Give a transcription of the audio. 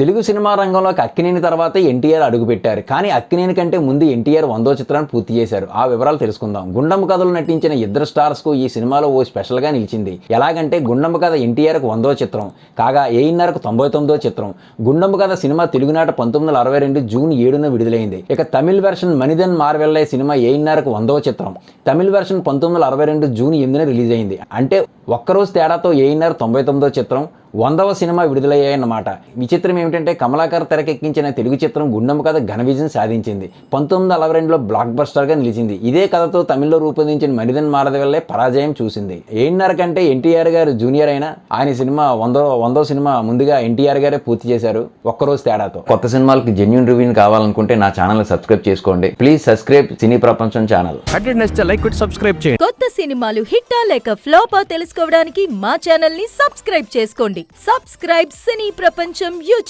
Telugu cinema రంగంలోకి అక్కినేని తర్వాత ఎన్టీఆర్ అడుగుపెట్టారు. కానీ అక్కినేని కంటే ముందు ఎన్టీఆర్ వందో చిత్రాన్ని పూర్తి చేశారు. ఆ వివరాలు తెలుసుకుందాం. గుండమ్మ కథలు నటించిన ఇద్దరు స్టార్స్కు ఈ సినిమాలో ఓ స్పెషల్గా నిలిచింది. ఎలాగంటే గుండమ్మ కథ ఎన్టీఆర్కు వందో చిత్రం కాగా ఏఎన్ఆర్కు తొంభై తొమ్మిదో చిత్రం. గుండమ్మ కథ సినిమా తెలుగునాట పంతొమ్మిది వందల అరవై రెండు జూన్ ఏడున విడుదలైంది. ఇక తమిళ్ వెర్షన్ మనిదన్ మార్వెల్లే సినిమా ఏఎన్ఆర్కు వందో చిత్రం. తమిళ వెర్షన్ పంతొమ్మిది వందల అరవై రెండు జూన్ ఎనిమిదిన రిలీజ్ అయింది అంటే ఒక్కరోజు తేడాతో ఏఎన్ఆర్ తొంభై తొమ్మిదో చిత్రం వందవ సినిమా విడుదలయ్యాయన్నమాట. విచిత్రం ఏమిటంటే కమలాకర్ తెరకెక్కించిన తెలుగు చిత్రం గుండమ్మ కథ ఘన విజయం సాధించింది. పంతొమ్మిది వందల అరవై రెండులో బ్లాక్ బస్టర్గా నిలిచింది. ఇదే కథతో తమిళ్ళో రూపొందించిన మనిదన్ మారదవల్లే పరాజయం చూసింది. ఏఎన్ఆర్ కంటే ఎన్టీఆర్ గారు జూనియర్ అయినా ఆయన సినిమా వందో వందో సినిమా ముందుగా ఎన్టీఆర్ గారే పూర్తి చేశారు. ఒక్కరోజు తేడాతో. కొత్త సినిమాలకి జెన్యున్ రివ్యూని కావాలనుకుంటే నా ఛానల్ సబ్స్క్రైబ్ చేసుకోండి. Please subscribe Cine Prapancham channel. Like subscribe చేయండి. కొత్త సినిమాలు హిట్టా లేక ఫ్లాపా తెలుసుకోవడానికి మా ఛానల్ని సబ్స్క్రైబ్ చేసుకోండి సబ్స్క్రైబ్ సినీ ప్రపంచం యూట్యూబ్